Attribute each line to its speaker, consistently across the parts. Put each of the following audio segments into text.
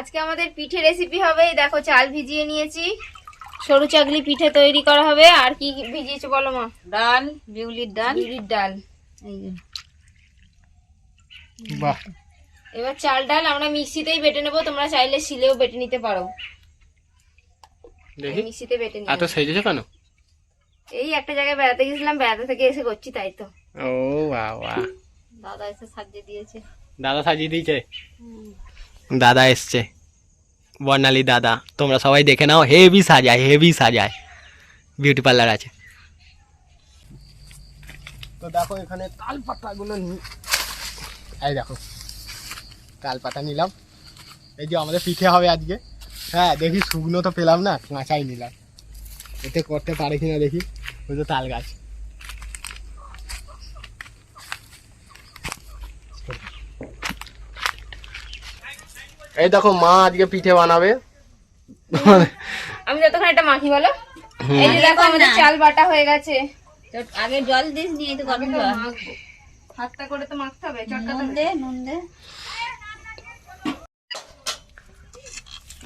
Speaker 1: আজকে আমাদের পিঠে রেসিপি হবে দেখো চাল ভিজিয়ে নিয়েছি। সরু চাগলি পিঠে তৈরি করা হবে। আর কি কি ভিজিয়েছো বলো মা?
Speaker 2: ডাল বিউলির ডাল।
Speaker 1: বিউলির ডাল।
Speaker 2: এই যে।
Speaker 3: বাহ।
Speaker 1: এবার চাল ডাল আমরা মিক্সিতেই বেটে নেব তোমরা চাইলে শিলেও বেটে নিতে পারো।
Speaker 3: দেখি।
Speaker 1: মিক্সিতে বেটে নিয়ে
Speaker 3: এত সেজেছো কেন?
Speaker 1: এই একটা জায়গায় বেড়াতে গেছিলাম বেড়াতে থেকে এসে করছি তাই তো।
Speaker 3: ও
Speaker 2: দাদা এসে সাজিয়ে দিয়েছে।
Speaker 3: দাদা সাজিয়ে দিয়েছে? দাদা এসছে। বর্ণালী দাদা, তোমরা সবাই দেখে নাও, হেভি সাজায় হেভি সাজায়। বিউটি পার্লার আছে। তো দেখো এখানে তাল পাতাগুলো এই দেখো, তাল পাতা নিলাম। এই যে আমাদের পিঠে হবে আজকে। হ্যাঁ দেখি শুকনো তো পেলাম না, কাঁচাই নিলাম। এতে করতে পারে কিনা দেখি। ওই তো তাল গাছ। এই দেখো মা আজকে পিঠে বানাবে।
Speaker 1: আমি যতক্ষণ এটা মাখি বলো। এই যে দেখো আমাদের চাল বাটা হয়ে গেছে।
Speaker 2: আগে জল দিস নিয়ে তো গরম জল।
Speaker 1: মাখবো। হাতটা করে তো মাখতে হবে চটকাতে
Speaker 2: দে নুন দে।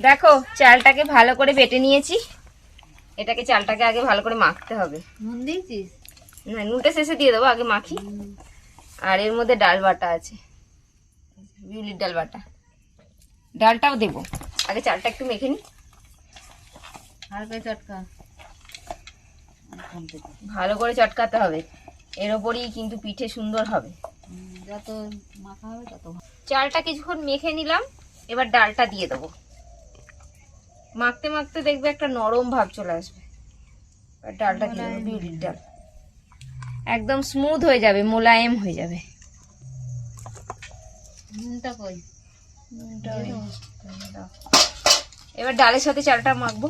Speaker 1: দেখো চালটাকে ভালো করে বেটে নিয়েছি। এটাকে চালটাকে আগে ভালো করে মাখতে হবে।
Speaker 2: নুন দিয়েছিস?
Speaker 1: না নুনটা শেষে দিয়ে দেবো আগে মাখি। আর এর মধ্যে ডাল বাটা আছে। বিউলির ডাল বাটা। ডালটাও দেবো। আগে চালটা একটু মেখে নি।
Speaker 2: হালকা চটকা।
Speaker 1: ভালো করে চটকাতে হবে। এর ওপরই কিন্তু পিঠে সুন্দর হবে।
Speaker 2: যত মাখা হবে তত
Speaker 1: চালটা কিছুক্ষণ মেখে নিলাম। এবার ডালটা দিয়ে দেবো। মাখতে মাখতে দেখবে একটা নরম ভাব চলে আসবে। এবার ডালটা দিয়ে বিউলির ডাল। একদম স্মুথ হয়ে যাবে মোলায়েম হয়ে যাবে।
Speaker 2: নুনটা কই?
Speaker 1: এবার ডালের সাথে চালটা মাখবো।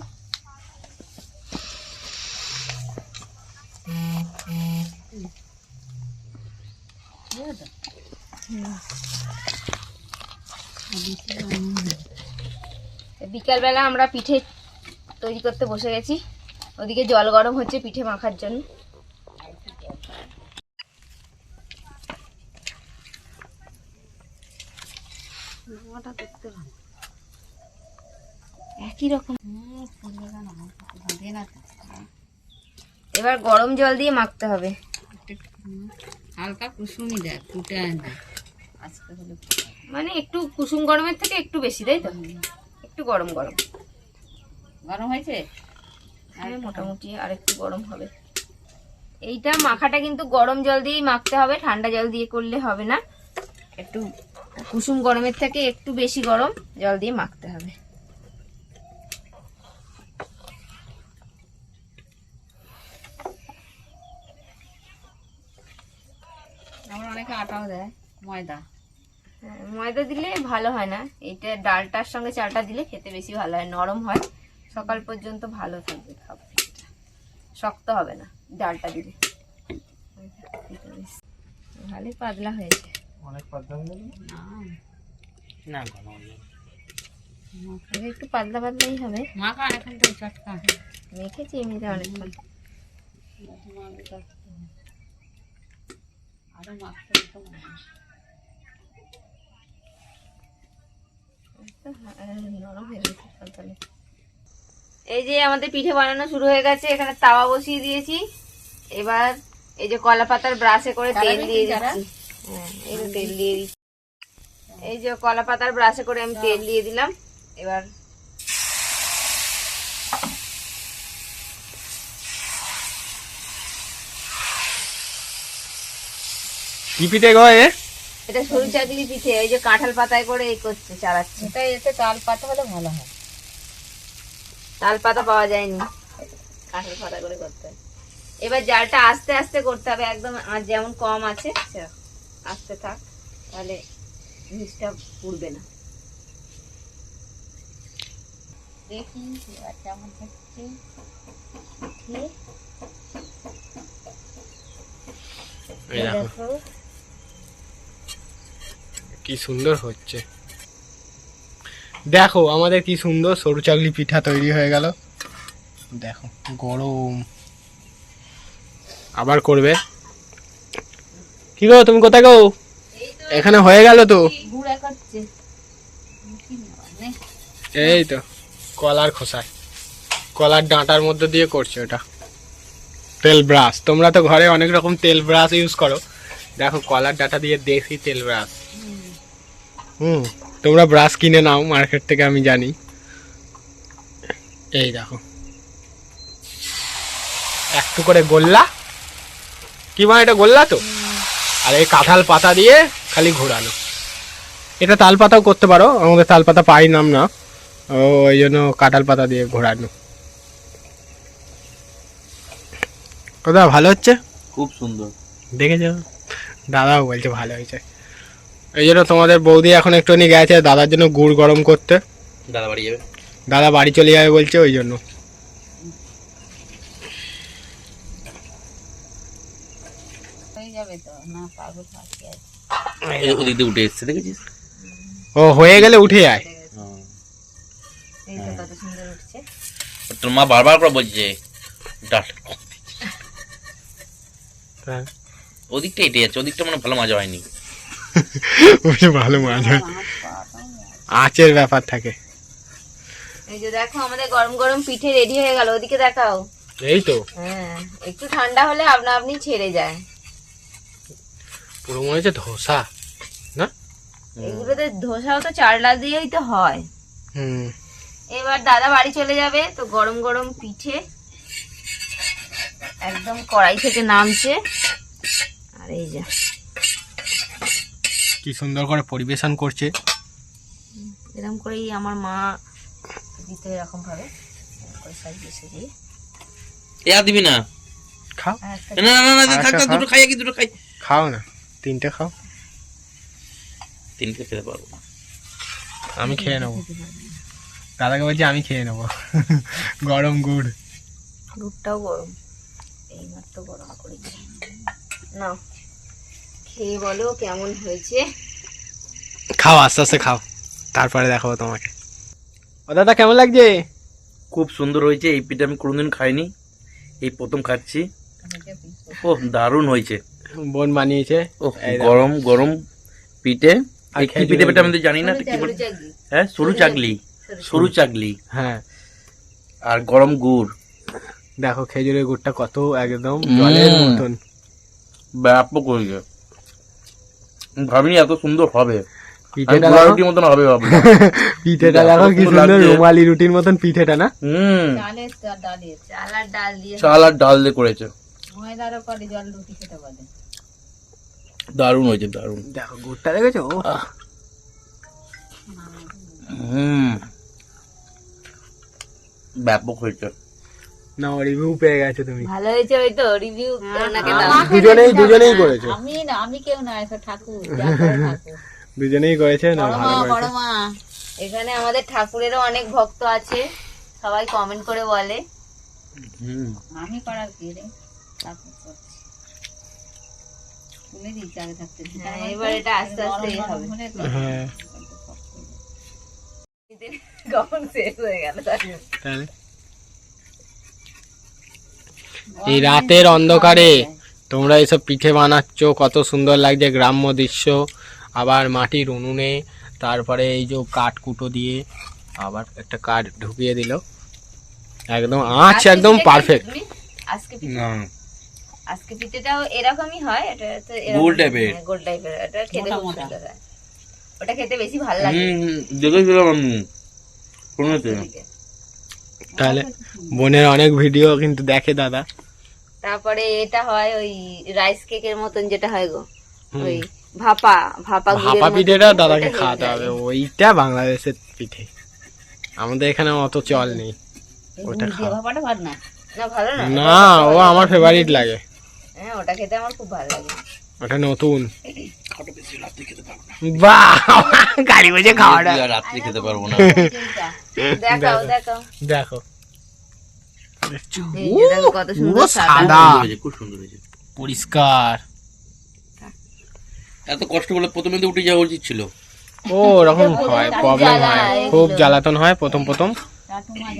Speaker 1: বিকালবেলা আমরা পিঠে তৈরি করতে বসে গেছি। ওদিকে জল গরম হচ্ছে পিঠে মাখার জন্য।
Speaker 2: দেখতে ভালো।
Speaker 1: একই রকম। এবার গরম জল দিয়ে মাখতে হবে।
Speaker 2: হালকা কুসুমি দেখ ফুটে
Speaker 1: মানে একটু কুসুম গরমের থেকে একটু বেশি তাই তো? একটু গরম গরম।
Speaker 2: গরম হয়েছে?
Speaker 1: হ্যাঁ মোটামুটি আর একটু গরম হবে। এইটা মাখাটা কিন্তু গরম জল দিয়েই মাখতে হবে ঠান্ডা জল দিয়ে করলে হবে না। একটু কুসুম গরমের থেকে একটু বেশি গরম জল দিয়ে মাখতে হবে।
Speaker 2: আমার অনেকে আটাও দেয় ময়দা।
Speaker 1: হ্যাঁ, ময়দা দিলে ভালো হয় না। এইটা ডালটার সঙ্গে চালটা দিলে খেতে বেশি ভালো হয় নরম হয়। সকাল পর্যন্ত ভালো থাকবে খাবার শক্ত হবে না ডালটা দিলে। ভালোই পাতলা হয়েছে।
Speaker 3: অনেক পাতলা হয়ে গেল
Speaker 2: না।
Speaker 3: ঘন
Speaker 1: একটু পাতলা পাতলাই হবে।
Speaker 2: মাখা এখন তো চটকা।
Speaker 1: মেখেছি এমনিতে অনেকক্ষণ।
Speaker 2: আরও মাখতে হয়।
Speaker 1: নরম হয়ে গেছে তলতলে। এই যে আমাদের পিঠে বানানো শুরু হয়ে গেছে এখানে তাওয়া বসিয়ে দিয়েছি। এবার এই যে কলা পাতার ব্রাশে করে তেল দিয়ে দিচ্ছি। এই যে তেল দিয়ে দিচ্ছি। এই যে কলা পাতার ব্রাশে করে আমি তেল দিয়ে দিলাম। এবার
Speaker 3: কি পিঠে গো এ?
Speaker 1: এটা সরু চাকলি পিঠে ওই যে কাঁঠাল পাতায় করে এই করছে চালাচ্ছে।
Speaker 2: এটা এতে তাল পাতা হলে ভালো হয়।
Speaker 1: তাল পাতা পাওয়া যায়নি। কাঁঠাল পাতা করে করতে হয়। এবার জালটা আস্তে আস্তে করতে হবে একদম আর যেমন কম আছে সেরকম। আস্তে থাক তাহলে জিনিসটা পুড়বে না।
Speaker 2: দেখি এবার কেমন হচ্ছে।
Speaker 1: ঠিক
Speaker 3: এই দেখো।
Speaker 1: দেখো।
Speaker 3: কি সুন্দর হচ্ছে। দেখো আমাদের কি সুন্দর সরু চাকলি পিঠা তৈরি হয়ে গেল। দেখো গরম। আবার করবে। কি গো তুমি কোথায় গো? এখানে হয়ে গেল তো। এই তো কলার খোসায়। কলার ডাঁটার মধ্যে দিয়ে করছে ওটা। তেল ব্রাশ। তোমরা তো ঘরে অনেক রকম তেল ব্রাশ ইউজ করো। দেখো কলার ডাঁটা দিয়ে দেশি তেল ব্রাশ। হুম। তোমরা ব্রাশ কিনে নাও মার্কেট থেকে আমি জানি। এই দেখো। একটু করে গোল্লা? কি মা এটা গোল্লা তো? আর এই কাঁঠাল পাতা দিয়ে খালি ঘোরানো এটা তাল পাতাও করতে পারো আমাদের তাল পাতা পাই নাম না। ও ওই জন্য কাঁঠাল পাতা দিয়ে ঘোরানো। কোথা ভালো হচ্ছে?
Speaker 4: খুব সুন্দর।
Speaker 3: দেখেছ? দাদাও বলছে ভালো হয়েছে। এই জন্য তোমাদের বৌদি এখন একটুখানি গেছে দাদার জন্য গুড় গরম করতে।
Speaker 4: দাদা বাড়ি যাবে?
Speaker 3: দাদা বাড়ি চলে যাবে বলছে ওই জন্য
Speaker 2: হয়ে যাবে তো না পারব ফাঁকি আছে
Speaker 4: এই ওদিক দিয়ে উঠে এসছে দেখেছিস?
Speaker 3: ও হয়ে গেলে উঠে যায়
Speaker 1: এই তো কত সুন্দর উঠছে।
Speaker 4: তোর মা বারবার করে বলছে ডাল।
Speaker 3: হ্যাঁ।
Speaker 4: ওদিকটা এটে যাচ্ছে ওদিকটা মানে ভালো মজা হয়নি।
Speaker 3: ভালো মাছ হয় আঁচের ব্যাপার থাকে।
Speaker 1: এই যে দেখো আমাদের গরম গরম পিঠে রেডি হয়ে গেল ওদিকে দেখাও।
Speaker 3: এই তো।
Speaker 1: হ্যাঁ একটু ঠান্ডা হলে আপনা আপনি ছেড়ে যায়।
Speaker 3: পুরো মনে হচ্ছে ধোসা না?
Speaker 1: এগুলোতে ধোসাও তো চাল ডাল দিয়েই তো হয়।
Speaker 3: হুম।
Speaker 1: এবার দাদা বাড়ি চলে যাবে তো গরম গরম পিঠে একদম কড়াই থেকে নামছে। আর এই যে।
Speaker 3: কি সুন্দর করে পরিবেশন করছে।
Speaker 1: এরকম করেই আমার মা দিতে এরকম ভাবে।
Speaker 4: এ দিবি না।
Speaker 3: খাও।
Speaker 4: না না না না থাক থাক, দুটো খাই কি দুটো খাই।
Speaker 3: খাও না। তিনটে খাও।
Speaker 4: তিনটে খেতে পারব না।
Speaker 3: আমি খেয়ে নেব। দাদাকে বলছি আমি খেয়ে নেব। গরম গুড়।
Speaker 1: দুধটাও গরম। এই মাত্র গরম করে নাও খেয়ে বলো কেমন হয়েছে।
Speaker 3: খাও আস্তে আস্তে খাও। তারপরে দেখাবো তোমাকে। ও দাদা কেমন লাগছে?
Speaker 4: খুব সুন্দর হয়েছে। এই পিঠে আমি কোনোদিন খাইনি। এই প্রথম খাচ্ছি। ও দারুণ হয়েছে।
Speaker 3: বোন বানিয়েছে।
Speaker 4: গরম গরম পিঠে। কি
Speaker 3: খেজুরের
Speaker 4: পিঠে পিঠে
Speaker 3: গুড়।
Speaker 4: আমি তো জানি না কি বলে? হ্যাঁ সরু চাগলি। সরু চাগলি।
Speaker 3: হ্যাঁ।
Speaker 4: আর গরম গুড়।
Speaker 3: দেখো খেজুরের গুড়টা কত একদম জলের। মতন।
Speaker 4: ব্যাপক হয়েছে। ভাবিনি এত সুন্দর হবে।
Speaker 3: পিঠেটা
Speaker 4: রুটির মতন হবে
Speaker 3: পিঠেটা
Speaker 4: দেখো,
Speaker 3: দেখো কি
Speaker 4: সুন্দর
Speaker 3: সুন্দর রুমালি রুটির মতন পিঠেটা না?
Speaker 4: হুম।
Speaker 1: চাল আর ডাল দিয়ে
Speaker 4: চাল আর ডাল দিয়ে করেছে।
Speaker 2: ময়দারও করে জল রুটি খেতে বলে।
Speaker 4: দারুণ হয়েছে দারুণ।
Speaker 3: দেখো গুড়টা দেখেছ? ও,
Speaker 4: হুম। ব্যাপক হয়েছে।
Speaker 3: না রিভিউ পেয়ে গেছো তুমি।
Speaker 1: ভালো হয়েছে ওই তো রিভিউ
Speaker 3: দুজনেই দুজনেই করেছ।
Speaker 2: আমি না আমি কেউ না ঠাকুর
Speaker 3: দুজনেই করেছে না ভালো
Speaker 2: বড় মা
Speaker 1: এখানে আমাদের ঠাকুরেরও অনেক ভক্ত আছে সবাই কমেন্ট করে বলে।
Speaker 4: হুম।
Speaker 2: আমি করার কি রে? ঠাকুর তুলে দিচ্ছি আগে থাকতে।
Speaker 1: হ্যাঁ, এবার এটা আস্তে আস্তে হবে।
Speaker 2: নরম হলে তো
Speaker 3: হ্যাঁ।
Speaker 1: কখন শেষ হয়ে গেল।
Speaker 3: তাহলে? এই রাতের অন্ধকারে তোমরা এইসব পিঠে বানাচ্ছ কত সুন্দর লাগছে গ্রাম্য দৃশ্য। আবার মাটির উনুনে তারপরে এই যে কাঠ কুটো দিয়ে আবার একটা কাঠ ঢুকিয়ে দিল। একদম আঁচ একদম পারফেক্ট
Speaker 1: আজকে
Speaker 4: না।
Speaker 1: আজকে পিঠেটাও এরকমই হয় এটা তো
Speaker 4: গোল।
Speaker 1: হ্যাঁ, গোল টাইপের এটা খেতে
Speaker 2: মোটা
Speaker 1: খুব। সুন্দর হয়। ওটা খেতে বেশি ভালো লাগে।
Speaker 4: হুম দেখেছিলাম আমি।
Speaker 1: এদিকে।
Speaker 3: তাহলে বোনের অনেক ভিডিও কিন্তু দেখে দাদা।
Speaker 1: তারপরে এটা হয় ওই রাইস কেকের মতন যেটা হয় গো। ওই ভাপা ভাপা
Speaker 3: ভাপা পিঠেটা দাদাকে খাওয়াতে হবে। ওইটা বাংলাদেশের পিঠে। আমাদের এখানে অত চল নেই। ওটা
Speaker 2: গুড় দিয়ে
Speaker 3: খাও।
Speaker 2: ভাপাটা ভাত না?
Speaker 1: না ভালো না।
Speaker 3: না ও আমার ফেভারিট লাগে।
Speaker 1: হ্যাঁ ওটা খেতে আমার খুব ভালো লাগে।
Speaker 3: ওটা নতুন। গাড়ি বসে খাওয়াটা।
Speaker 4: আর খেতে পারব না।
Speaker 1: দেখাও দেখাও।
Speaker 3: দেখো।
Speaker 1: এই যে দেখো কত
Speaker 3: পুরো
Speaker 1: সুন্দর সাদা।
Speaker 3: সাদা।
Speaker 4: সুন্দর হয়েছে, খুব সুন্দর হয়েছে।
Speaker 3: পরিষ্কার।
Speaker 4: এত কষ্ট বলে প্রথমে তো উঠে যাওয়া উচিত ছিল।
Speaker 3: ও ওরকম হয় প্রবলেম হয়। খুব জ্বালাতন হয় প্রথম প্রথম।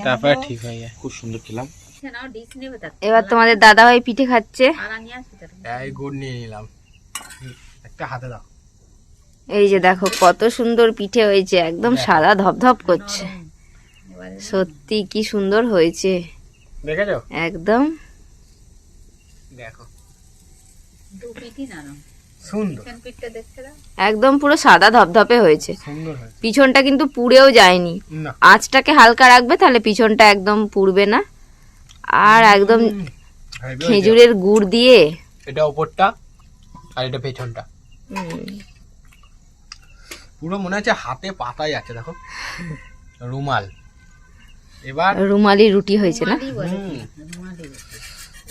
Speaker 3: তারপর ঠিক হয়ে যায়।
Speaker 4: খুব সুন্দর খেলাম।
Speaker 1: এবার তোমাদের দাদা ভাই পিঠে খাচ্ছে।
Speaker 3: এই গুড় নিয়ে নিলাম। একটা হাতে দাও।
Speaker 1: এই যে দেখো কত সুন্দর পিঠে হয়েছে একদম সাদা ধপধপ করছে। সত্যি কি সুন্দর হয়েছে।
Speaker 3: দেখেছ?
Speaker 1: একদম।
Speaker 3: দেখো।
Speaker 1: একদম পুরো সাদা ধপধপে হয়েছে। পিছনটা কিন্তু পুড়েও যায়নি। আঁচটাকে হালকা রাখবে তাহলে পিছনটা একদম পুড়বে না। আর একদম খেজুরের গুড় দিয়ে।
Speaker 3: এটা ওপরটা আর এটা পেছনটা। পুরো মনে হচ্ছে হাতে পাতাই আছে দেখো। রুমাল। এবার
Speaker 1: রুমালি রুটি হয়েছে না?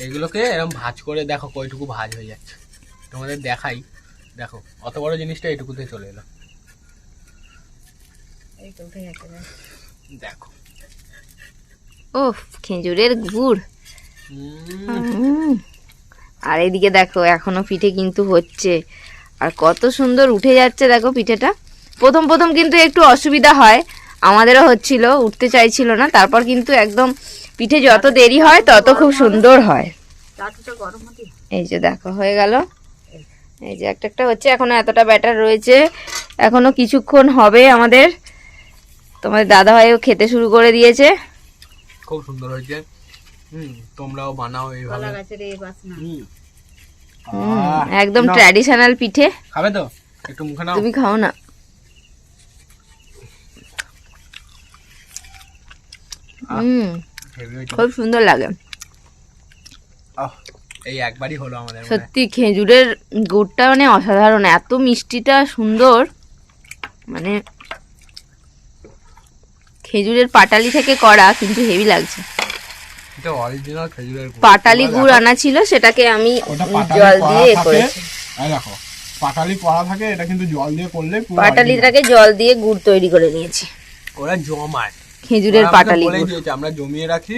Speaker 3: এগুলোকে এরকম ভাজ করে দেখো কয়টুকু ভাজ হয়ে যাচ্ছে। তোমাদের দেখাই। দেখো অত বড় জিনিসটা এইটুকুতে চলে এলো। দেখো।
Speaker 1: ও খেজুরের গুড়। আর এদিকে দেখো এখনও পিঠে কিন্তু হচ্ছে। আর কত সুন্দর উঠে যাচ্ছে দেখো পিঠেটা। প্রথম প্রথম কিন্তু একটু অসুবিধা হয়। আমাদেরও হচ্ছিল উঠতে চাইছিল না। তারপর কিন্তু একদম পিঠে যত দেরি হয় তত খুব সুন্দর হয়। এই যে দেখো হয়ে গেল। এই যে একটা একটা হচ্ছে এখনও এতটা ব্যাটার রয়েছে। এখনও কিছুক্ষণ হবে আমাদের। তোমাদের দাদা ভাইও খেতে শুরু করে দিয়েছে।
Speaker 3: খুব সুন্দর হয়েছে। হুম তোমরাও বানাও এইভাবে।
Speaker 2: গাছের এই বাসনা।
Speaker 3: হুম।
Speaker 1: হুম, একদম ট্র্যাডিশনাল পিঠে।
Speaker 3: খাবে তো? একটু মুখে নাও।
Speaker 1: তুমি খাও না। হুম খুব সুন্দর লাগে।
Speaker 3: এই একবারই হলো আমাদের
Speaker 1: সত্যি খেজুরের গুড়টা মানে অসাধারণ। এত মিষ্টিটা সুন্দর। মানে খেজুরের পাটালি থেকে করা কিন্তু হেভি লাগছে। পাটালি গুড় আনা ছিল সেটাকে আমি জল দিয়ে এ করেছি।
Speaker 3: দেখো পাটালি করা থাকে এটা কিন্তু জল দিয়ে করলে
Speaker 1: পাটালিটাকে জল দিয়ে গুড় তৈরি করে নিয়েছি।
Speaker 3: ওরা জমায়।
Speaker 1: খেজুরের পাটালি
Speaker 3: আমরা জমিয়ে রাখি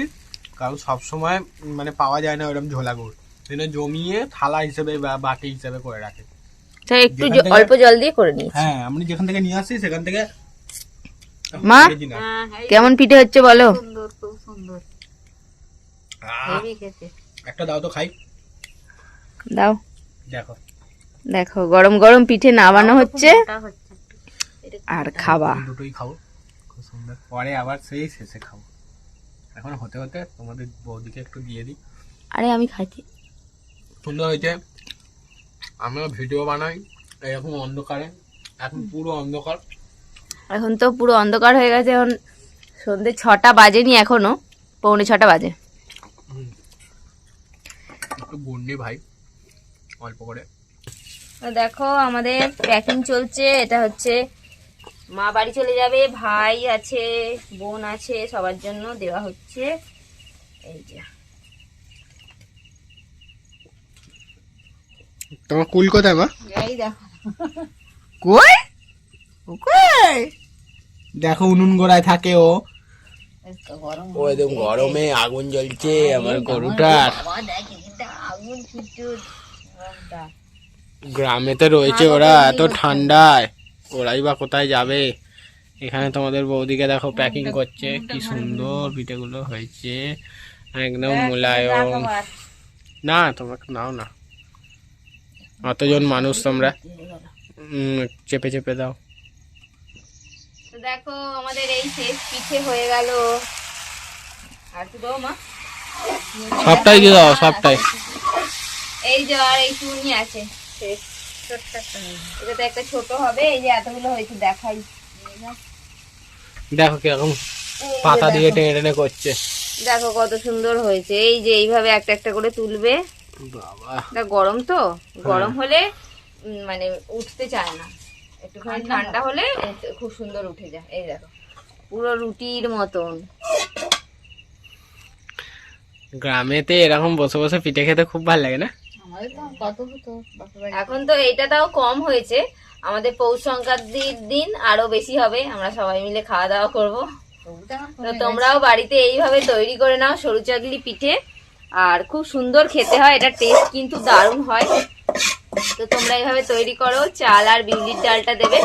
Speaker 3: কারণ সব সময় মানে পাওয়া যায় না ওরকম ঝোলা গুড়। সেটা জমিয়ে থালা হিসেবে বা বাটি হিসেবে করে রাখে।
Speaker 1: একটু অল্প জল দিয়ে করে নিয়েছি।
Speaker 3: হ্যাঁ আমি যেখান থেকে নিয়ে আসি সেখান থেকে
Speaker 1: মা?
Speaker 2: হ্যাঁ
Speaker 1: কেমন পিঠে হচ্ছে বলো?
Speaker 3: একটা দাও তো খাই।
Speaker 1: দাও।
Speaker 3: দেখো।
Speaker 1: দেখো গরম গরম পিঠে নামানো হচ্ছে। আর খাবা।
Speaker 3: দুটোই খাব খুব সুন্দর। পরে আবার সেই শেষে খাব। এখন হতে হতে তোমাদের বৌদিকে একটু দিয়ে দিই।
Speaker 1: আরে আমি খাইছি
Speaker 3: সুন্দর হয়েছে। আমরা ভিডিও বানাই এরকম অন্ধকারে। এখন পুরো অন্ধকার।
Speaker 1: এখন তো পুরো অন্ধকার হয়ে গেছে এখন সন্ধে ছটা বাজেনি এখনও পৌনে ছটা বাজে।
Speaker 3: একটু ভাই অল্প করে।
Speaker 1: দেখো আমাদের প্যাকিং চলছে এটা হচ্ছে মা বাড়ি চলে যাবে ভাই আছে বোন আছে সবার জন্য দেওয়া হচ্ছে। এই যে।
Speaker 3: তোমার কুল কোথায় মা?
Speaker 2: এই দেখো।
Speaker 3: কই কই দেখো উনুন গোড়ায় থাকে ও। একদম গরমে আগুন জ্বলছে আমার গরুটার
Speaker 2: ছুটছুট গরমটা।
Speaker 3: রয়েছে ওরা এত ঠান্ডায়। ওরাই বা কোথায় যাবে? এখানে তোমাদের বৌদিকে দেখো প্যাকিং করছে কি সুন্দর পিঠেগুলো হয়েছে। একদম মোলায়ম। না তোমাকে নাও না। অতজন মানুষ তোমরা। চেপে চেপে দাও।
Speaker 1: তো দেখো আমাদের এই শেষ পিঠে হয়ে গেল। আর তো দাও মা।
Speaker 3: সবটাই দিয়ে দাও সবটাই
Speaker 1: এই যে আর এই চুনি আছে। শেষ।
Speaker 2: ছোট্ট একটা
Speaker 1: একটা ছোট হবে এই যে এতগুলো হয়েছে দেখাই।
Speaker 3: দেখো কীরকম পাতা দিয়ে
Speaker 1: দেখো।
Speaker 3: টেনে টেনে করছে।
Speaker 1: দেখো কত সুন্দর হয়েছে। এই যে এইভাবে একটা একটা করে তুলবে।
Speaker 3: বাবা।
Speaker 1: এটা গরম তো। গরম হলে উম, মানে উঠতে চায় না। একটুখানি ঠান্ডা হলে খুব সুন্দর উঠে যায়। এই দেখো পুরো রুটির মতন।
Speaker 3: গ্রামেতে এরকম বসে বসে পিঠে খেতে খুব ভালো লাগে না?
Speaker 1: এখন তো এইটা তাও কম হয়েছে। আমাদের পৌষ সংক্রান্তির দিন আরও বেশি হবে। আমরা সবাই মিলে খাওয়া দাওয়া করব।
Speaker 2: তো
Speaker 1: তোমরাও বাড়িতে এইভাবে তৈরি করে নাও সরু চাকলি পিঠে। আর খুব সুন্দর খেতে হয়। এটা টেস্ট কিন্তু দারুণ হয়। তো তোমরা এইভাবে তৈরি করো চাল আর বিউলির ডালটা দেবে।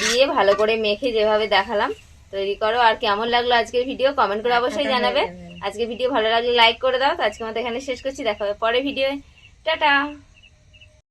Speaker 1: দিয়ে ভালো করে মেখে যেভাবে দেখালাম তৈরি করো। আর কেমন লাগল আজকের ভিডিও কমেন্ট করে অবশ্যই জানাবে। আজকে ভিডিও ভালো লাগলে লাইক করে দাও। তো আজকে আমাদের এখানে শেষ করছি দেখাবে পরে ভিডিও টাটা!